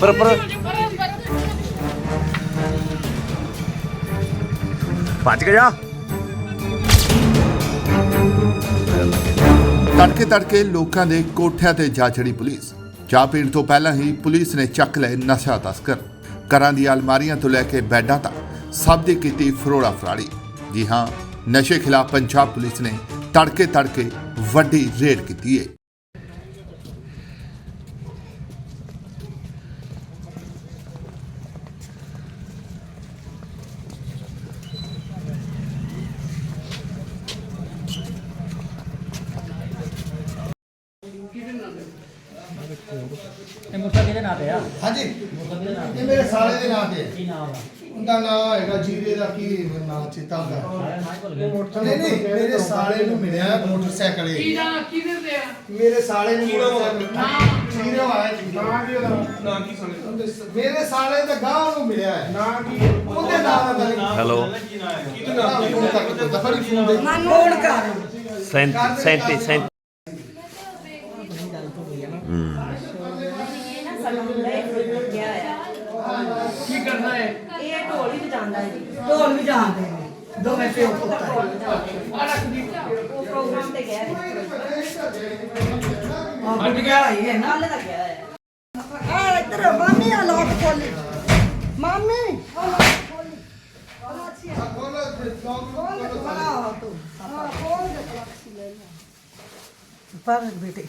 ਪਰ ਪਰ। ਭੱਜ ਗਿਆ ਤੜਕੇ ਤੜਕੇ ਲੋਕਾਂ ਦੇ ਕੋਠਿਆਂ ਤੇ ਜਾ ਚੜੀ ਪੁਲਿਸ। ਚਾਹ ਪੀਣ ਤੋਂ ਪਹਿਲਾਂ ਹੀ ਪੁਲਿਸ ਨੇ ਚੱਕ ਲਏ ਨਸ਼ਾ ਤਸਕਰ। ਘਰਾਂ ਦੀ ਅਲਮਾਰੀਆਂ ਤੋਂ ਲੈ ਕੇ ਬੈੱਡਾਂ ਤੱਕ ਸਭ ਦੀ ਕੀਤੀ ਫਰੋੜਾ ਫਰਾੜੀ ਜੀ ਹਾਂ, ਨਸ਼ੇ ਖਿਲਾਫ ਪੰਜਾਬ ਪੁਲਿਸ ਨੇ ਤੜਕੇ ਤੜਕੇ ਵੱਡੀ ਰੇਡ ਕੀਤੀ ਹੈ ਨਾਂ ਤੇ ਆ? ਹਾਂਜੀ। ਇਹ ਮੇਰੇ ਸਾਲੇ ਦੇ ਨਾਂ ਤੇ ਹੈ। ਕੀ ਨਾਮ ਆ ਉਹਦਾ ਨਾਮ ਹੈਗਾ ਜੀਰੇ ਦਾ ਕੀ ਨਾਮ ਚੇਤਾ ਹੁੰਦਾ। ਸਾਰਾ ਨਾਂ ਹੀ ਭੁੱਲ ਗਏ। ਨਹੀਂ ਨਹੀਂ ਮੇਰੇ ਸਾਲੇ ਨੂੰ ਮਿਲਿਆ ਮੋਟਰਸਾਈਕਲ ਕੀ ਇਹ। ਨਾ ਕਿਹਦੇ ਤੇ ਆ? ਮੇਰੇ ਸਾਲੇ ਨੂੰ ਮੋਟਰਸਾਈਕਲ ਜੀਰੇ ਆਇਆ ਜੀ ਨਾ ਕੀ ਮੇਰੇ ਸਾਲੇ ਦਾ ਗਾਹ ਨੂੰ ਮਿਲਿਆ ਹੈ। ਨਾ ਕੀ ਉਹਦੇ ਨਾਮ ਦਾ ਨਹੀਂ। ਹੈਲੋ। ਫੋਨ ਕਰਕੇ ਦਫਰ ਫੋਨ ਦੇ। ਫੋਨ ਕਰ। 37 37 ਕੀ ਕਰਨਾ ਹੈ ਇਹ ਢੋਲ ਹੀ ਵਜਾਉਂਦਾ ਹੈ ਜੀ ਢੋਲ ਵਜਾਉਂਦੇ ਨੇ ਦੋਵੇਂ ਪਿਓ ਪੁੱਤ ਆ ਰੱਖ ਦੀ ਉਹ ਪ੍ਰੋਗਰਾਮ ਤੇ ਗਿਆ ਹੈ ਹਟ ਗਿਆ ਇਹ ਨਾਲ ਦਾ ਗਿਆ ਹੈ ਆ ਇੱਧਰ ਮਾਮੀ ਆ ਲੋਕ ਖੋਲੀ ਮਾਮੀ ਆ ਲੋਕ ਖੋਲੀ ਆ ਅੱਛੀ ਆ ਖੋਲ ਕੇ ਬਣਾ ਤੂੰ ਹਾਂ ਖੋਲ ਕੇ ਕਲਾਸੀ ਲੈ ਲੈ ਪਰ ਬੇਟੇ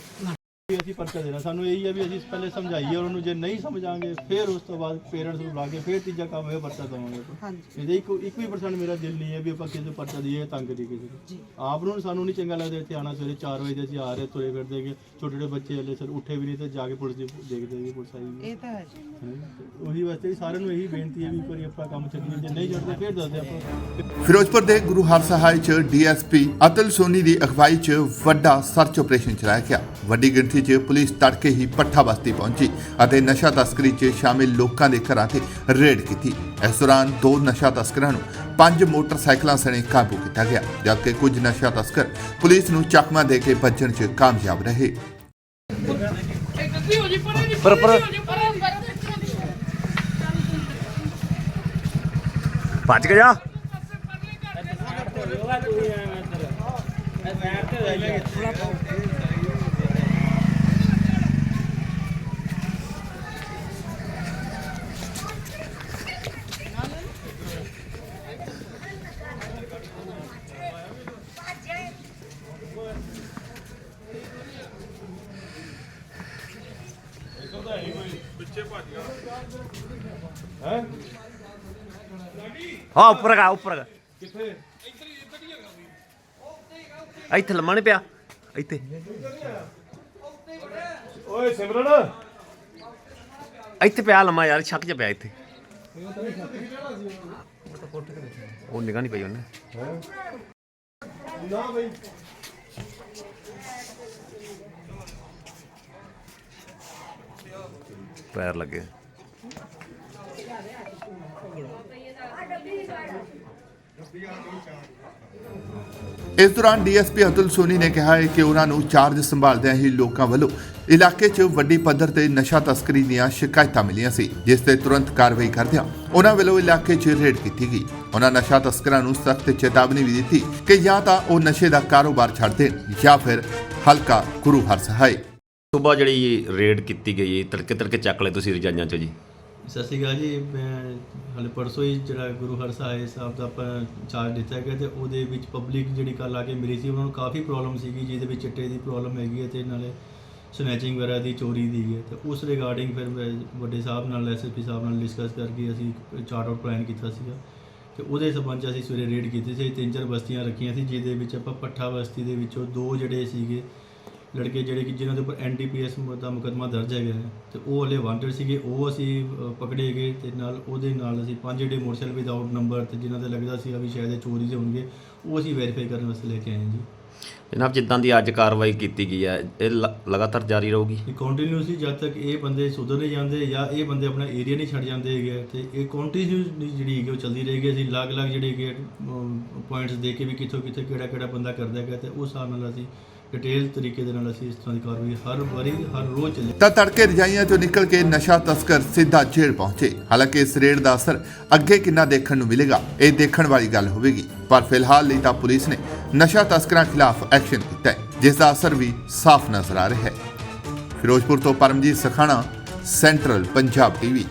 ਵੀ ਅਸੀਂ ਪਰਚਾ ਦੇਣਾ। ਸਾਨੂੰ ਇਹੀ ਹੈ ਵੀ ਅਸੀਂ ਪਹਿਲੇ ਸਮਝਾਈਏ ਉਹਨਾਂ ਨੂੰ ਜੇ ਨਹੀਂ ਸਮਝਾਂਗੇ ਫਿਰ ਉਸ ਤੋਂ ਬਾਅਦ ਪੇਰੈਂਟਸ ਨੂੰ ਬੁਲਾ ਕੇ ਫਿਰ ਤੀਜਾ ਕੰਮ ਇਹ ਪਰਚਾ ਦਵਾਂਗੇ ਹਾਂਜੀ। ਇਹਦੇ ਇੱਕ ਇੱਕ ਵੀ ਪਰਸੈਂਟ ਮੇਰਾ ਦਿਲ ਨਹੀਂ ਹੈ ਵੀ ਆਪਾਂ ਕਿਸੇ ਨੂੰ ਪਰਚਾ ਦਈਏ ਤੰਗ ਦੀ ਕਿਸੇ ਨੂੰ ਆਪ ਨੂੰ ਸਾਨੂੰ ਨਹੀਂ ਚੰਗਾ ਲੱਗਦਾ ਇੱਥੇ ਆਣਾ ਸਵੇਰੇ 4 ਵਜੇ ਅਸੀਂ ਆ ਰਹੇ ਤੁਰੇ ਫਿਰਦੇ ਕਿ ਛੋਟੇ ਛੋਟੇ ਬੱਚੇ ਹਲੇ ਸਰ ਉੱਠੇ ਵੀ ਨਹੀਂ ਤੇ ਜਾ ਕੇ ਪੁਲਿਸ ਦੀ ਦੇਖਦੇ ਵੀ ਪੁਲਿਸ ਆਈ ਇਹ ਤਾਂ ਹੈ ਉਹੀ ਵਾਸਤੇ ਵੀ ਸਾਰਿਆਂ ਨੂੰ ਇਹੀ ਬੇਨਤੀ ਹੈ ਵੀ ਵਾਰੀ ਆਪਾਂ ਕੰਮ ਚੱਲੀਏ ਜੇ ਨਹੀਂ ਜੁੜਦੇ ਫਿਰ ਦੱਸਦੇ ਆਪਾਂ। ਫਿਰੋਜ਼ਪੁਰ ਦੇ ਗੁਰੂ ਹਰਸਹਾਏ ਚ ਡੀਐਸਪੀ ਅਤਲ ਸੋਨੀ ਦੀ ਅਗਵਾਈ ਚ ਵੱਡਾ ਸਰਚ ਆਪਰੇਸ਼ਨ ਚਲਾਇਆ ਗਿਆ। ਵੱਡੀ ਗਿਣਤੀ ਚ ਪੁਲਿਸ ਤੜਕੇ ਹੀ ਪੱਠਾ ਬਸਤੀ ਪਹੁੰਚੀ ਅਤੇ ਨਸ਼ਾ ਤਸਕਰੀ ਚ ਸ਼ਾਮਿਲ ਲੋਕਾਂ ਦੇ ਘਰਾਂ ਤੇ ਰੇਡ ਕੀਤੀ। ਇਸ ਦੌਰਾਨ ਦੋ ਨਸ਼ਾ ਤਸਕਰਾਂ ਨੂੰ ਪੰਜ ਮੋਟਰਸਾਈਕਲਾਂ ਸਣੇ ਕਾਬੂ ਕੀਤਾ ਗਿਆ, ਜਦਕਿ ਕੁਝ ਨਸ਼ਾ ਤਸਕਰ ਪੁਲਿਸ ਨੂੰ ਚਕਮਾ ਦੇ ਕੇ ਭੱਜਣ ਚ ਕਾਮਯਾਬ ਰਹੇ। ਇੱਕ ਪਰ- ਪਰ- ਹੋ ਜੀ। ਪਰੇ ਗਿਆ ਹਾਂ ਉੱਪਰ ਗਾ ਉੱਪਰ ਗਾ ਕਿੱਥੇ ਇੱਥੇ ਲੰਮਾ ਨੀ ਪਿਆ। ਇੱਥੇ। ਓਏ ਸਿਮਰਨ। ਇੱਥੇ ਪਿਆ ਲੰਮਾ ਯਾਰ ਛੱਕ ਚ ਪਿਆ ਇੱਥੇ। ਉਹ ਨਿਗਾਹ ਨਹੀਂ ਪਈ ਉਹਨੇ। ਨਾ ਬਈ। ਪੈਰ ਲੱਗੇ। ਇਸ ਦੌਰਾਨ ਡੀਐਸਪੀ ਅਤੁਲ ਸੋਨੀ ਨੇ ਕਿਹਾ ਹੈ ਕਿ ਉਹਨਾਂ ਨੂੰ ਚਾਰਜ ਸੰਭਾਲਦਿਆਂ ਹੀ ਲੋਕਾਂ ਵੱਲੋਂ ਇਲਾਕੇ 'ਚ ਵੱਡੀ ਪੱਧਰ ਤੇ ਨਸ਼ਾ ਤਸਕਰੀ ਦੀਆਂ ਸ਼ਿਕਾਇਤਾਂ ਮਿਲੀਆਂ ਸੀ, ਜਿਸ ਤੇ ਤੁਰੰਤ ਕਾਰਵਾਈ ਕਰਦਿਆਂ ਉਹਨਾਂ ਵੱਲੋਂ ਇਲਾਕੇ 'ਚ ਰੇਡ ਕੀਤੀ ਗਈ। ਉਹਨਾਂ ਨਸ਼ਾ ਤਸਕਰਾਂ ਨੂੰ ਸਖਤ ਚੇਤਾਵਨੀ ਵੀ ਦਿੱਤੀ ਕਿ ਜਾਂ ਤਾਂ ਉਹ ਨਸ਼ੇ ਦਾ ਕਾਰੋਬਾਰ ਛੱਡ ਦੇਣ ਜਾਂ ਫਿਰ ਹਲਕਾ ਗੁਰੂ ਹਰਸਹਾਏ ਸਵੇਰ ਜਿਹੜੀ ਰੇਡ ਕੀਤੀ ਗਈ, ਤੜਕੇ ਤੜਕੇ ਚੱਕ ਲਏ ਤੁਸੀਂ ਰਜਾਈਆਂ ਚੋਂ ਜੀ? ਸਤਿ ਸ਼੍ਰੀ ਅਕਾਲ ਜੀ, ਮੈਂ ਹਾਲੇ ਪਰਸੋਂ ਹੀ ਜਿਹੜਾ ਗੁਰੂ ਹਰਸਾਏ ਸਾਹਿਬ ਦਾ ਆਪਾਂ ਚਾਰਜ ਦਿੱਤਾ ਗਿਆ ਤੇ ਉਹਦੇ ਵਿੱਚ ਪਬਲਿਕ ਜਿਹੜੀ ਕੱਲ ਆ ਕੇ ਮਿਲੀ ਸੀ, ਉਹਨਾਂ ਨੂੰ ਕਾਫੀ ਪ੍ਰੋਬਲਮ ਸੀਗੀ, ਜਿਹਦੇ ਵਿੱਚ ਚਿੱਟੇ ਦੀ ਪ੍ਰੋਬਲਮ ਹੈਗੀ ਹੈ ਤੇ ਨਾਲੇ ਸਨੈਚਿੰਗ ਵਗੈਰਾ ਦੀ ਚੋਰੀ ਦੀ ਹੈ। ਤੇ ਉਸ ਰਿਗਾਰਡਿੰਗ ਫਿਰ ਮੈਂ ਵੱਡੇ ਸਾਹਿਬ ਨਾਲ ਐਸਐਸਪੀ ਸਾਹਿਬ ਨਾਲ ਡਿਸਕਸ ਕਰਕੇ ਅਸੀਂ ਚਾਰਟ ਆਊਟ ਪਲਾਨ ਕੀਤਾ ਸੀਗਾ। ਤੇ ਉਹਦੇ ਸੰਬੰਧ ਅਸੀਂ ਸਵੇਰੇ ਰੇਡ ਕੀਤੀ ਸੀ, ਤਿੰਨ ਚਾਰ ਬਸਤੀਆਂ ਰੱਖੀਆਂ ਸੀ, ਜਿਹਦੇ ਵਿੱਚ ਆਪਾਂ ਪੱਠਾ ਬਸਤੀ ਦੇ ਵਿੱਚੋਂ ਦੋ ਜਿਹੜੇ ਸੀਗੇ ਲੜਕੇ ਜਿਹੜੇ ਕਿ ਜਿਨ੍ਹਾਂ ਦੇ ਉੱਪਰ ਐਨਡੀਪੀਐਸ ਦਾ ਮੁਕੱਦਮਾ ਦਰਜ ਹੈਗਾ ਹੈ ਤੇ ਉਹ ਹਲੇ ਵਾਂਟਡ ਸੀਗੇ ਉਹ ਅਸੀਂ ਅ, ਪਕੜੇ ਗਏ ਤੇ ਨਾਲ ਉਹਦੇ ਨਾਲ ਅਸੀਂ ਪੰਜ ਜਿਹੜੇ ਮੋਟਰਸਾਈਕਲ ਵਿਦਆਊਟ ਨੰਬਰ ਤੇ ਜਿਨ੍ਹਾਂ ਦੇ ਲੱਗਦਾ ਸੀਗਾ ਵੀ ਸ਼ਾਇਦ ਇਹ ਚੋਰੀ ਦੇ ਹੋਣਗੇ ਉਹ ਅਸੀਂ ਵੈਰੀਫਾਈ ਕਰਨ ਵਾਸਤੇ ਲੈ ਕੇ ਆਏ ਹਾਂ ਜੀ। ਜਨਾਬ ਜਿੱਦਾਂ ਦੀ ਅੱਜ ਕਾਰਵਾਈ ਕੀਤੀ ਗਈ ਹੈ ਇਹ ਲ- ਲਗਾਤਾਰ ਜਾਰੀ ਰਹੂਗੀ? ਇਹ ਕੰਟੀਨਿਊਸਲੀ ਜਦ ਤੱਕ ਇਹ ਬੰਦੇ ਸੁਧਰ ਨਹੀਂ ਜਾਂਦੇ ਜਾਂ ਇਹ ਬੰਦੇ ਆਪਣਾ ਏਰੀਆ ਨਹੀਂ ਛੱਡ ਜਾਂਦੇ ਹੈਗੇ ਤੇ ਇਹ ਕੰਟੀਨਿਊਸਲੀ ਜਿਹੜੀ ਹੈਗੀ ਉਹ ਚੱਲਦੀ ਰਹੇਗੀ। ਅਸੀਂ ਅਲੱਗ-ਅਲੱਗ ਜਿਹੜੇ ਹੈਗੇ ਪੁਆਇੰਟਸ ਦੇ ਕੇ ਵੀ ਕਿੱਥੋਂ ਕਿੱਥੇ ਕਿਹੜਾ ਕਿਹੜਾ ਬੰਦਾ ਕਰਦਾ ਹੈਗਾ ਤੇ ਉਸ ਹਿਸਾਬ ਨਾਲ ਅਸੀਂ ਡਿਟੇਲ ਤਰੀਕੇ ਦੇ ਨਾਲ ਅਸੀਂ ਇਸ ਤਰ੍ਹਾਂ ਦੀ ਕਾਰਵਾਈ ਹਰ ਵਾਰੀ, ਹਰ ਰੋਜ਼ ਚੱਲੇ ਤਾਂ ਤੜਕੇ ਰਜਾਈਆਂ ਚੋਂ ਨਿਕਲ ਕੇ ਨਸ਼ਾ ਤਸਕਰ ਸਿੱਧਾ ਜੇਲ੍ਹ ਪਹੁੰਚੇ। ਹਾਲਾਂਕਿ ਇਸ ਰੇਡ ਦਾ ਅਸਰ ਅੱਗੇ ਕਿੰਨਾ ਦੇਖਣ ਨੂੰ ਮਿਲੇਗਾ, ਇਹ ਦੇਖਣ ਵਾਲੀ ਗੱਲ ਹੋਵੇਗੀ। ਪਰ ਫਿਲਹਾਲ ਲਈ ਤਾਂ ਪੁਲਿਸ ਨੇ ਨਸ਼ਾ ਤਸਕਰਾਂ ਖਿਲਾਫ ਐਕਸ਼ਨ ਕੀਤਾ ਹੈ, ਜਿਸ ਦਾ ਅਸਰ ਵੀ ਸਾਫ਼ ਨਜ਼ਰ ਆ ਰਿਹਾ ਹੈ। ਫਿਰੋਜ਼ਪੁਰ ਤੋਂ ਪਰਮਜੀਤ ਸਖਾਣਾ, ਸੈਂਟਰਲ ਪੰਜਾਬ ਟੀਵੀ।